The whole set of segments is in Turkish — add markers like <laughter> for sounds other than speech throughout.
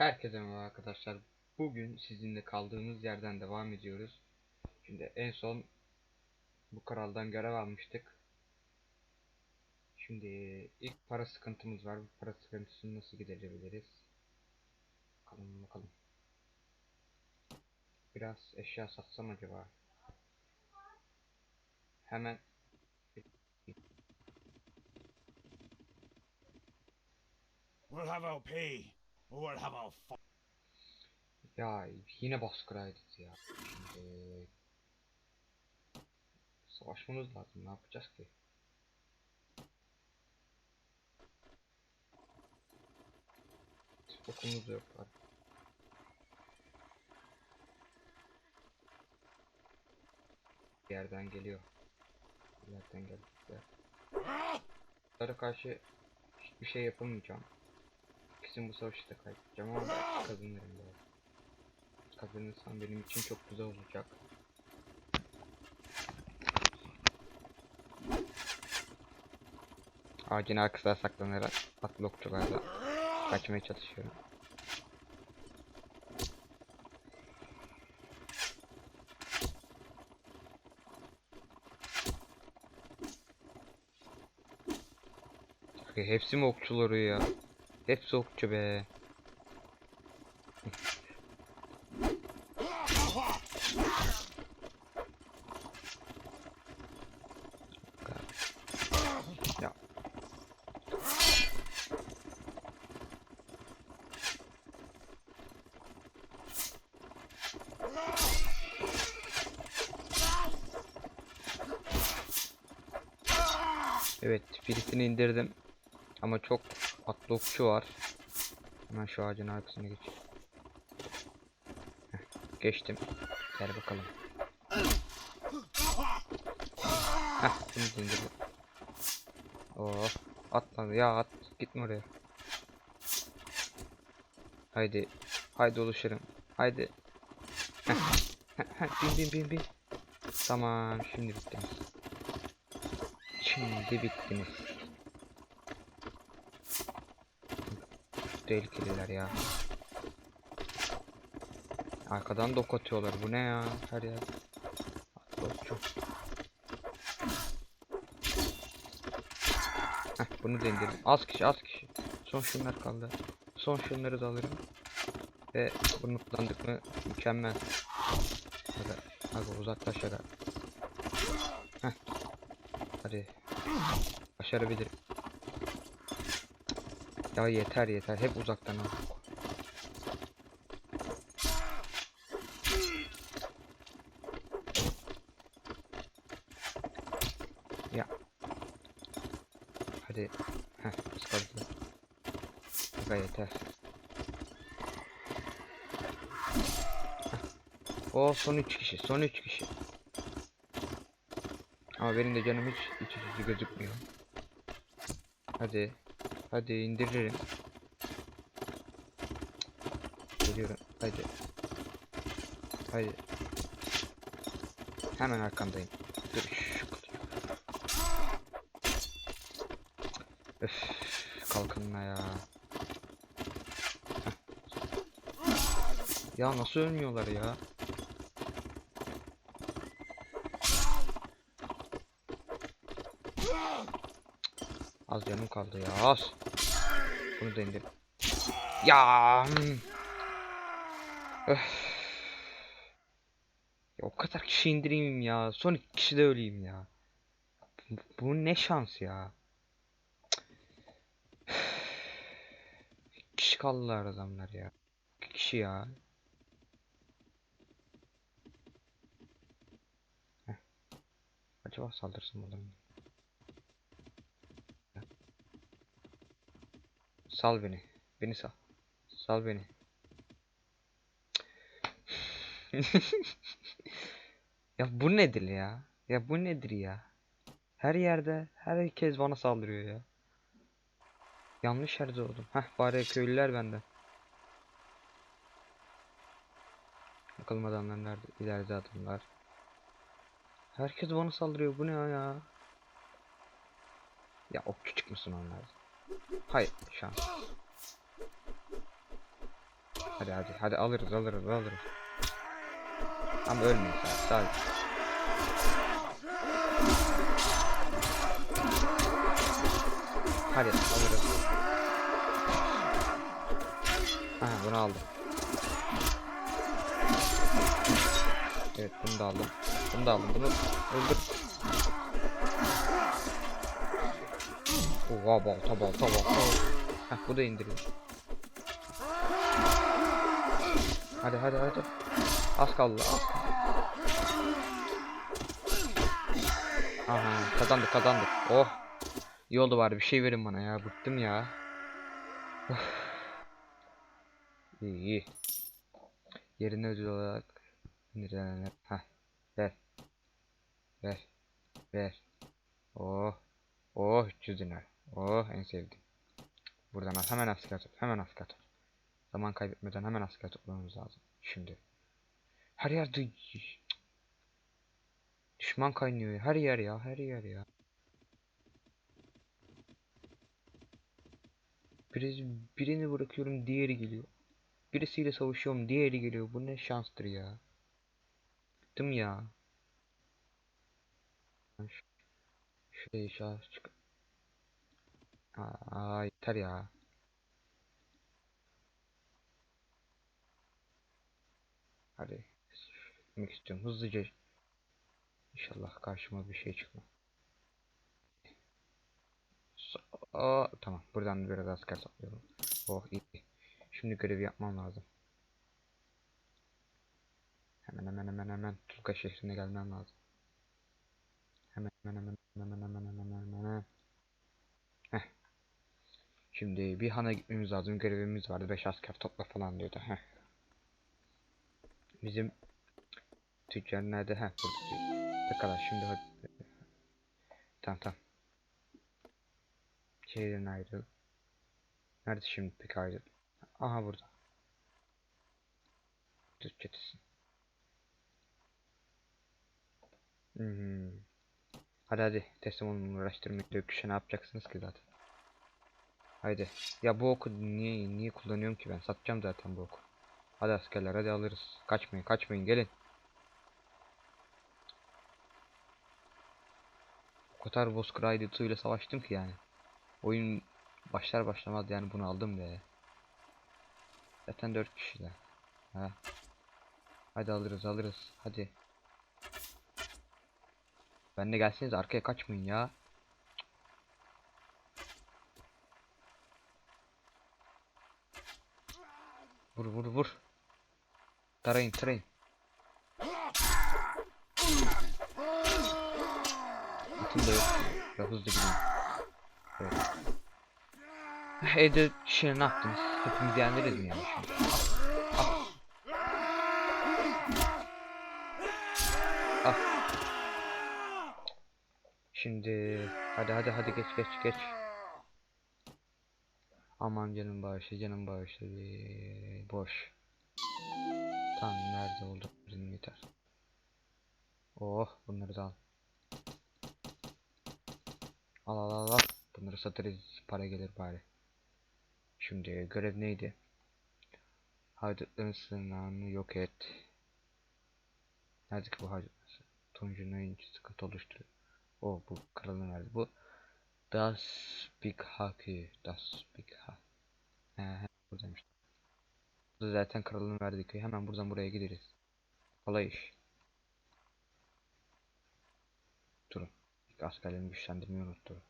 Herkese merhaba arkadaşlar. Bugün sizinle kaldığımız yerden devam ediyoruz. Şimdi en son bu kraldan görev almıştık. Şimdi ilk para sıkıntımız var. Bu para sıkıntısını nasıl giderebiliriz? Bakalım bakalım. Biraz eşya satsam acaba? Hemen We'll have our pay, or our fun. Ya yine baskıraydık ya. Şimdi savaşmamız lazım. Ne yapacağız ki? Okumuz yok var. Bir yerden geliyor. Bir yerden geldi. Bunlara karşı hiçbir şey yapamayacağım. Kesin bu savaşı da kaybedeceğim ama belki kazanırım böyle. Kazanırsam benim için çok güzel olacak. Ağacın arkasına saklanarak atlı okçularla kaçmaya çalışıyorum. Hepsi mi okçuları ya? Hepsi okçu be. Evet, birisini indirdim. Ama çok atlı okçu var. Hemen şu ağacın arkasına geç. Geçtim. Gel bakalım. Heh, da indirdim. Oh, atmadı ya at. Gitme oraya. Haydi. Haydi oluşurum. Haydi. Bin bin bin bin. Tamam şimdi bittiniz. Şimdi bittiniz. Tehlikeliler ya. Arkadan da ok atıyorlar. Bu ne ya? Her yer. Atlı okçu. Heh, bunu da indirdim. Az kişi az kişi. Son şunlar kaldı. Son şunları da alırım. Ve bunu kullandık mı mükemmel. Hadi, hadi uzaklaş hadi. Heh. Hadi. Başarabilirim. Ya yeter yeter. Hep uzaktan al. Ya. Hadi. Heh, ıskaladı. Aga yeter. O son 3 kişi, son 3 kişi. Ama benim de canım hiç iç gözükmüyor. Hadi. Hadi indiririm. Geliyorum. Hadi. Hadi. Hemen arkandayım. Kutuyu. Öf. Kalkanına ya. Heh. Ya nasıl ölmüyorlar ya? Canım kaldı ya az. Bunu da indir. Ya. Öf. Ya o kadar kişi indireyim ya. Son iki kişi de öleyim ya. Bu, bu ne şans ya. Kişi kaldılar adamlar ya. İki kişi ya. Heh. Acaba saldırsın olur mu? Sal beni. Beni sal. Sal beni. <laughs> ya bu nedir ya? Ya bu nedir ya? Her yerde herkes bana saldırıyor ya. Yanlış yerde oldum. Heh bari köylüler benden. Bakalım adamlar nerede? İleride adamlar. Herkes bana saldırıyor. Bu ne ya? Ya o küçük müsün onlar? Hayır şans. Hadi hadi hadi alırız alırız alırız. Ama ölmeyin sadece. sadece. Hadi alırız. Aha bunu aldım. Evet bunu da aldım. Bunu da aldım. Bunu öldür. Oha balta balta balta. Heh bu da indiriyor. Hadi hadi hadi. Az kaldı az kaldı. Aha kazandık kazandık. Oh. İyi oldu bari bir şey verin bana ya. Bıktım ya. İyi iyi. Yerine ödül olarak indirilenler. Heh. Ver. Ver. Ver. Oh. Oh 300 dinar. Oh en sevdiğim. Buradan al. Hemen asker tut. Hemen asker tut. Zaman kaybetmeden hemen asker tutmamız lazım. Şimdi. Her yerde düşman kaynıyor. Her yer ya. Her yer ya. Birisi, birini bırakıyorum diğeri geliyor. Birisiyle savaşıyorum diğeri geliyor. Bu ne şanstır ya. Bıktım ya. Şuraya aşağı çık. Aa, yeter ya. Hadi. Gitmek istiyorum. Hızlıca. İnşallah karşıma bir şey çıkmaz. So- Aa, tamam. Buradan biraz asker topluyorum. Oh iyi. Şimdi görevi yapmam lazım. Hemen hemen hemen hemen Tulka şehrine gelmem lazım. Hemen hemen hemen hemen hemen hemen hemen hemen. Şimdi bir hana gitmemiz lazım. Görevimiz vardı. 5 asker topla falan diyordu. Heh. Bizim tüccar nerede? Heh burada. Ne kadar şimdi. Tamam tamam. Şehirden ayrıl. Nerede şimdi peki ayrıl? Aha burada. Türk çetesi. Hmm. Hadi hadi teslim olun uğraştırmayın. Döküşe ne yapacaksınız ki zaten? Haydi. Ya bu oku niye niye kullanıyorum ki ben? Satacağım zaten bu oku. Hadi askerler hadi alırız. Kaçmayın kaçmayın gelin. O kadar Bozkır ID ile savaştım ki yani. Oyun başlar başlamaz yani bunu aldım be. Zaten 4 kişiler. Ha. Hadi alırız alırız hadi. Ben de gelseniz arkaya kaçmayın ya. Vur vur vur. Tarayın tarayın. Atım da yok. Biraz hızlı gideyim. Evet. Evde şey ne yaptınız? Hepimiz yeniliriz mi yani şimdi? Ah. Ah. Şimdi hadi hadi hadi geç geç geç. Aman canım bağışla canım bağışla. Ee, Boş. Tamam nerede oldu bizim yeter. Oh bunları da al. Al al al al. Bunları satarız para gelir bari. Şimdi görev neydi? Haydutların sığınağını yok et. Nerede ki bu haydutlar? Tuncun'un sıkıntı oluşturuyor. O bu kralın verdi. Bu Das Big Haki. Das Big Ha. He he buradaymış. Bu da zaten kralın verdiği köy. Hemen buradan buraya gideriz. Kolay iş. Durun. İlk askerlerimi güçlendirmeyi unuttum.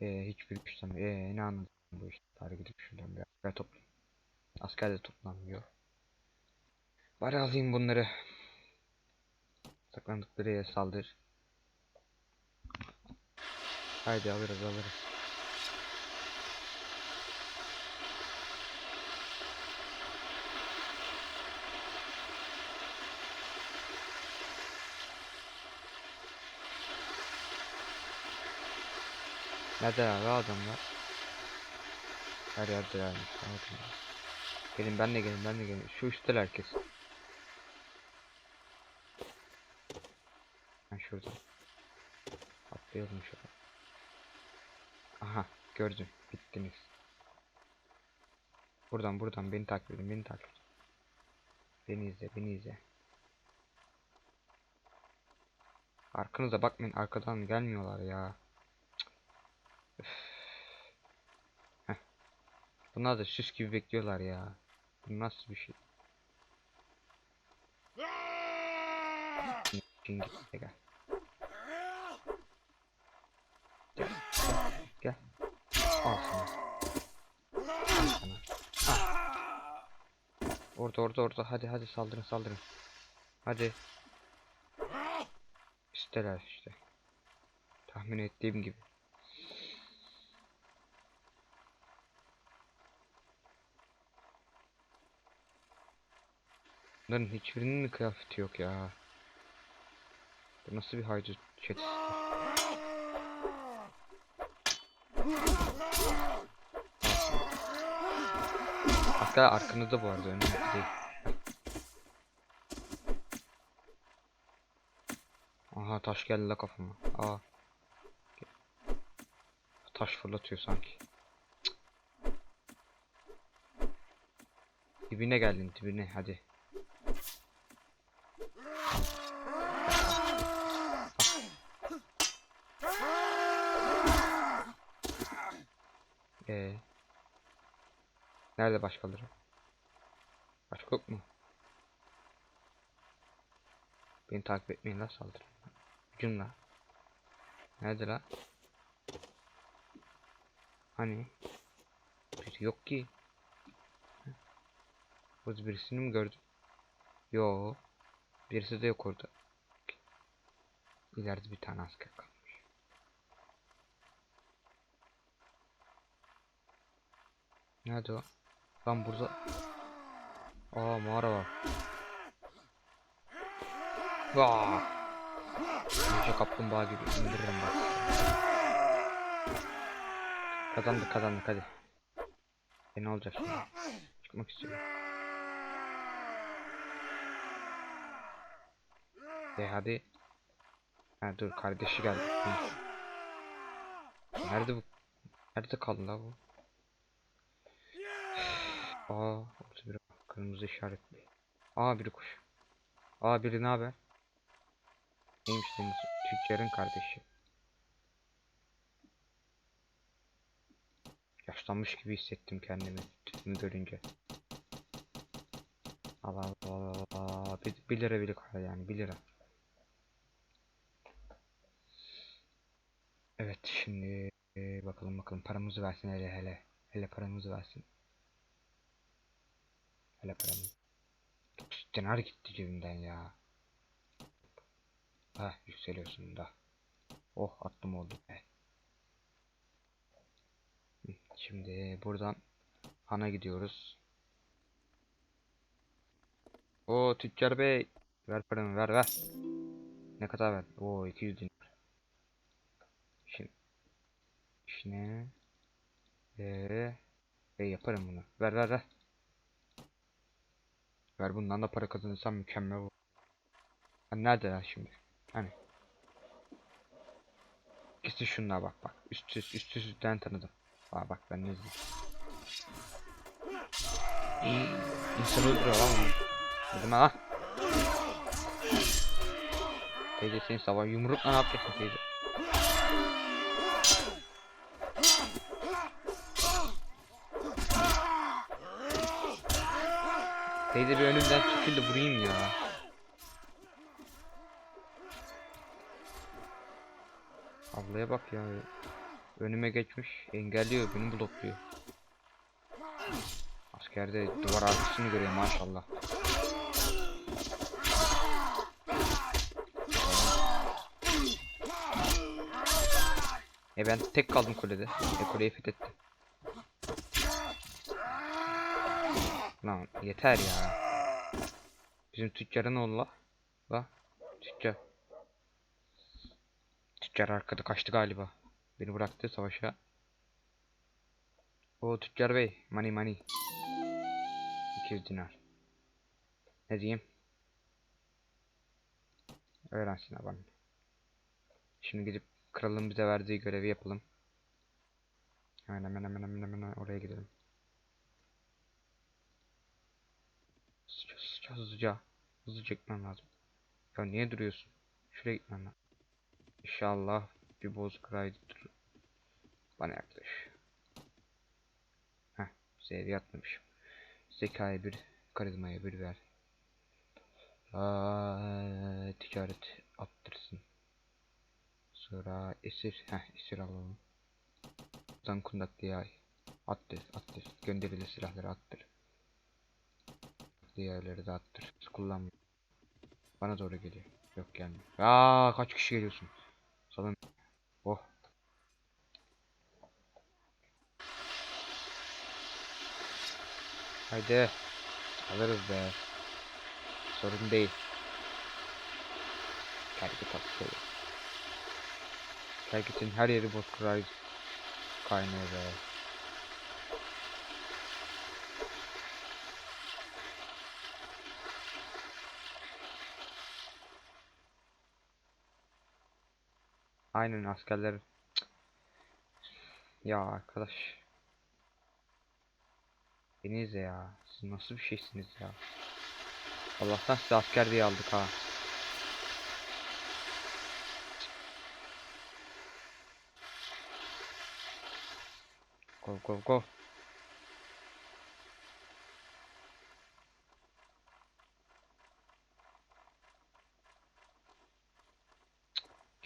Ee, hiçbir güçlenme. Ee, ne anladım bu işte. Bari gidip şuradan bir asker toplayayım. Asker de toplanmıyor. Bari alayım bunları. Saklandıkları yere saldır. Haydi alırız alırız. Nerede abi adamlar? Her yerde yani. Gelin ben de gelin ben de gelin. Şu üstte herkes. Ben şurada. Atlayalım şurada. Gördüm. Bittiniz. Buradan buradan beni takip edin beni takip edin. Beni izle beni izle. Arkanıza bakmayın arkadan gelmiyorlar ya. Bunlar da süs gibi bekliyorlar ya. Bu nasıl bir şey? Gel. Gel. Gel. Al. Al sana. Orada orada orada hadi hadi saldırın saldırın. Hadi. İsteler işte. Tahmin ettiğim gibi. Bunların hiçbirinin mi kıyafeti yok ya? Bu nasıl bir haydut çetesi? Hatta arkanızda bu arada önünüzde değil. Aha taş geldi la kafama. Aa. Taş fırlatıyor sanki. Cık. Dibine geldin dibine hadi. Ee. Nerede başkaları? Başka yok mu? Beni takip etmeyin la saldırın. Hücum la. Nerede la? Hani? Biri yok ki. Hı? Burada birisini mi gördüm? Yo. Birisi de yok orada. İleride bir tane asker kalmış. Nerede o? Lan burada. Aa mağara var. Vaa! Ninja kaplumbağa gibi indiririm bak. Kazandık kazandık hadi. E ne olacak şimdi? Çıkmak istiyorum. E hadi. Ha dur kardeşi geldi. Nerede bu? Nerede kaldı la bu? Aa var. Kırmızı işaretli. Aa biri kuş. Aa biri ne haber? Neymiş senin tüccarın kardeşi. Yaşlanmış gibi hissettim kendimi tipimi görünce. Allah Allah Allah. Bir, bir lira bile kar yani bir lira. Evet şimdi bakalım bakalım paramızı versin hele hele. Hele paramızı versin. Hele. 9 dinar gitti cebimden ya. Ha yükseliyorsun da. Oh attım oldu be. Şimdi buradan Han'a gidiyoruz. O tüccar bey. Ver paramı ver ver. Ne kadar ver? Oo 200 dinar. Şimdi. İşine. Eee. Bey yaparım bunu. Ver ver ver. Ver bundan da para kazanırsam mükemmel olur. Ha, nerede lan şimdi? Hani? İkisi şunlar bak bak. Üst üst üst tanıdım. Aa bak ben ne izledim. İyi. İnsan öldürüyor lan bunu. Dedim lan. Teyze senin sabah yumrukla ne yapacaksın teyze? Teyze bir önümden çekil de vurayım ya. Ablaya bak ya. Önüme geçmiş. Engelliyor beni blokluyor. Askerde duvar arkasını görüyor maşallah. E ben tek kaldım kulede. E kuleyi fethettim. Lan yeter ya. Bizim tüccarın oğlu la. Tüccar. Tüccar arkada kaçtı galiba. Beni bıraktı savaşa. O tüccar bey. Money money. 200 dinar. Ne diyeyim? Öğrensin bana. Şimdi gidip kralın bize verdiği görevi yapalım. Hemen hemen hemen hemen hemen oraya gidelim. Hızlıca hızlıca gitmem lazım. Ya niye duruyorsun? Şuraya gitmem lazım. İnşallah bir bozuk raydır. Bana yaklaş. Heh, seviye atmamışım. Zekaya bir, karizmaya bir ver. Aa, ticaret attırsın. Sonra esir, heh esir alalım. Zan kundak diye. Attır, attır. Gönderili silahları attır. Diğerleri de attır. Hiç kullanmıyor. Bana doğru geliyor. Yok gelmiyor. Aa kaç kişi geliyorsun? Salın. Oh. Haydi. Alırız be. Sorun değil. Kerkit atıyor. Kerkit'in her yeri bozkır kaynıyor be. Aynen askerler. Cık. Ya arkadaş. Beni izle ya. Siz nasıl bir şeysiniz ya. Allah'tan size asker diye aldık ha. Go go go.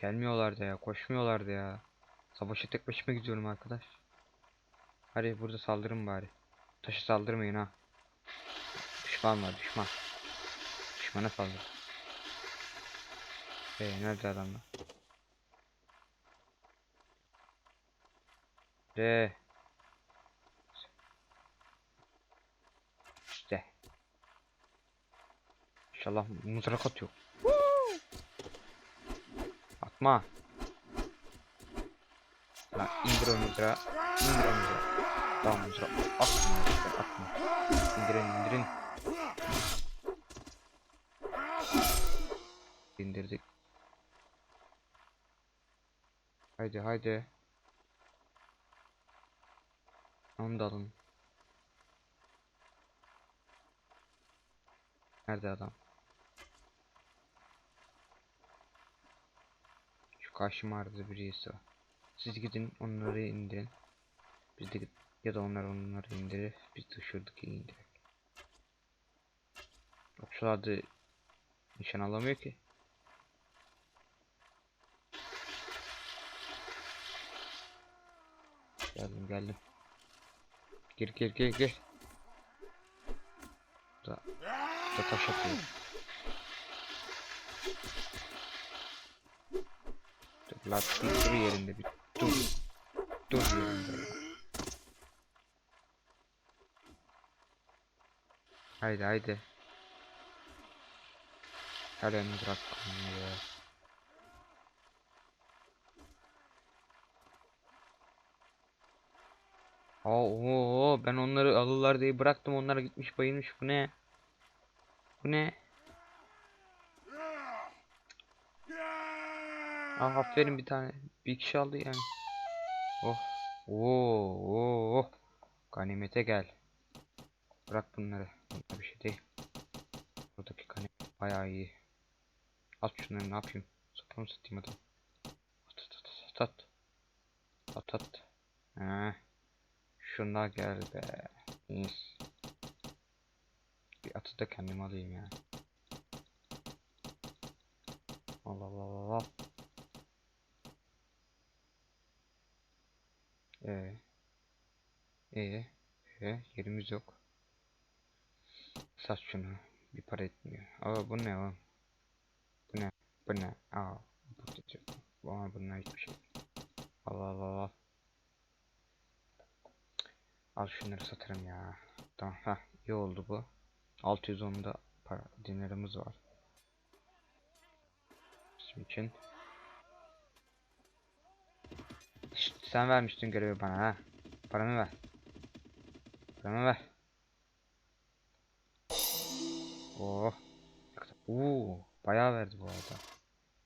Gelmiyorlardı ya, koşmuyorlardı ya. Savaşa tek başıma gidiyorum arkadaş. Hadi burada saldırın bari. Taşı saldırmayın ha. Düşman var, düşman. Düşmana saldır. Ee, nerede adamlar? De. İşte. İnşallah mızrak atıyor. Atma. Lan indir o mızrağı. İndir o mızrağı. Tamam mızrağı. Atma işte atma. İndirin indirin. İndirdik. Haydi haydi. Onu da alın. Nerede adam? Karşıma arada birisi var. Siz gidin onları indirin. Biz de ya da onlar onları indirir. Biz de şuradaki indirir. Yoksa da nişan alamıyor ki. Geldim geldim. Gir gir gir gir. Da, da taş atıyor. Bir dur yerinde bir dur. Dur yerinde. Haydi haydi. Hadi bırak ya. Aa, oo, ben onları alırlar diye bıraktım onlara gitmiş bayılmış bu ne? Bu ne? Aa, aferin bir tane bir kişi aldı yani. Oh. Oo, oo, oh. Ganimete gel. Bırak bunları. Bunlar bir şey değil. Buradaki ganimet bayağı iyi. At şunları ne yapayım? Satalım satayım adam. At at at at at. At at. Heh. Şunlar gel be. Yes. Bir atı da kendim alayım yani. Allah Allah Allah Ee. Ee. Ee. Yerimiz yok. Sat şunu. Bir para etmiyor. Aa bu ne oğlum? Bu ne? Bu ne? Aa. Bu bu Aa, bunlar hiçbir şey. Allah Allah Allah. Al şunları satarım ya. Tamam ha iyi oldu bu. 610'da para dinarımız var. Bizim için. Sen vermiştin görevi bana ha. Paramı ver. Paramı ver. Oh. Oo, bayağı verdi bu arada.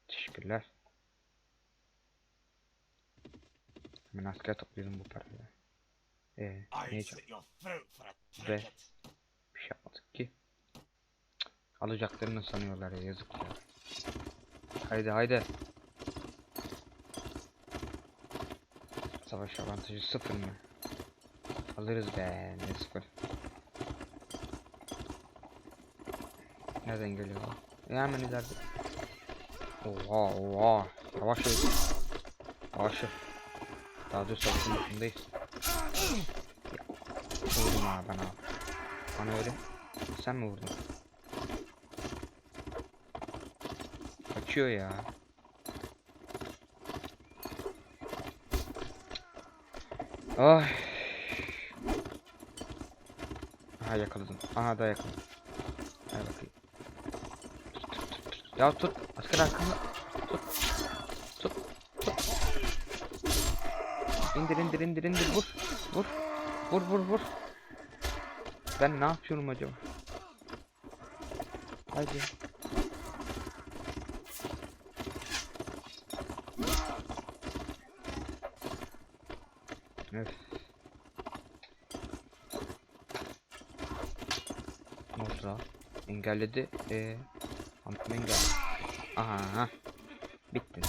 Teşekkürler. Hemen asker toplayalım bu parayla. Ee, I'd ne Ve bir şey yapmadık ki. Alacaklarını sanıyorlar ya yazık ya. Haydi haydi. Savaş avantajı sıfır mı? Alırız be ne sıfır. Nereden geliyor? E hemen ileride. Oha oha. Yavaş ol. Yavaş ol. Daha da savaşın başındayız. Ya, Vurdum ha bana. Bana öyle. Sen mi vurdun? Kaçıyor ya. Ay. Aha yakaladım. Aha da yakaladım. Hadi bakayım. Tut, tut, tut. Ya tut. Asker arkamda. Tut. Tut. Tut. İndir indir indir indir vur. Vur. Vur vur vur. Ben ne yapıyorum acaba? Hadi. Öf. Ne? Engelledi. Ee, Anladım engel. Aha. aha. Bitti.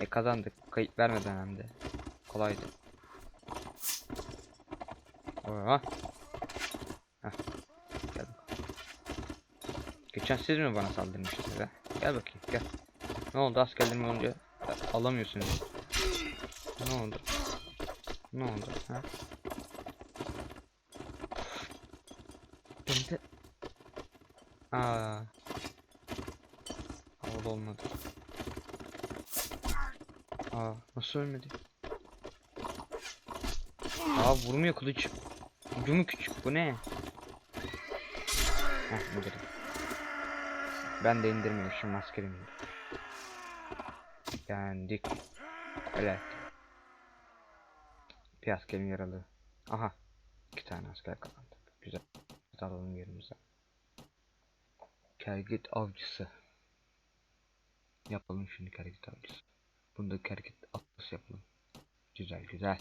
E kazandık. Kayıp vermeden hem de. Kolaydı. Oha. Heh. Gel bakalım. Geçen siz mi bana saldırmıştınız ha? Gel bakayım gel. Ne oldu askerlerimi olunca alamıyorsunuz. Ne oldu? Ne oldu? Ha? Aa. Havada olmadı. Aa nasıl ölmedi? Aa vurmuyor kılıç. Ucu küçük bu ne? Heh indirdim. Ben de indirmemişim askerimi. Yendik. Evet. Bir askerim yaralı. Aha. iki tane asker kazandık. Güzel. Alalım yerimize. Kergit avcısı. Yapalım şimdi kergit avcısı. Bunda kergit atlısı yapalım. Güzel güzel.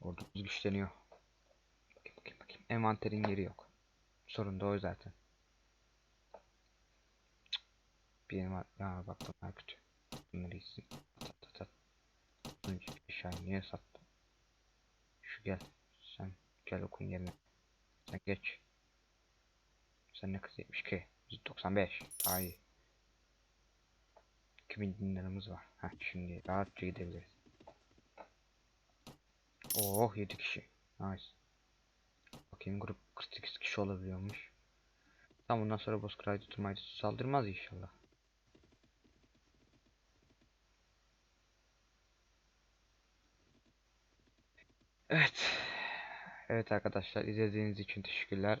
Ordumuz güçleniyor. Bakayım bakayım bakayım. Envanterin yeri yok. Sorun da o zaten. Bir envanter. Ya bak bunlar kötü. Bunları gitsin. At at at at. Önce eşyayı niye sattım? Şu gel. Sen gel okun yerine. Sen geç. Sen ne kız 72? 195. Daha iyi. 2000 dinarımız var. Heh, şimdi rahatça gidebiliriz. Oh 7 kişi. Nice. Bakayım grup 48 kişi olabiliyormuş. Tam bundan sonra Bozkır'ı tutmayı saldırmaz inşallah. Evet. Evet arkadaşlar izlediğiniz için teşekkürler.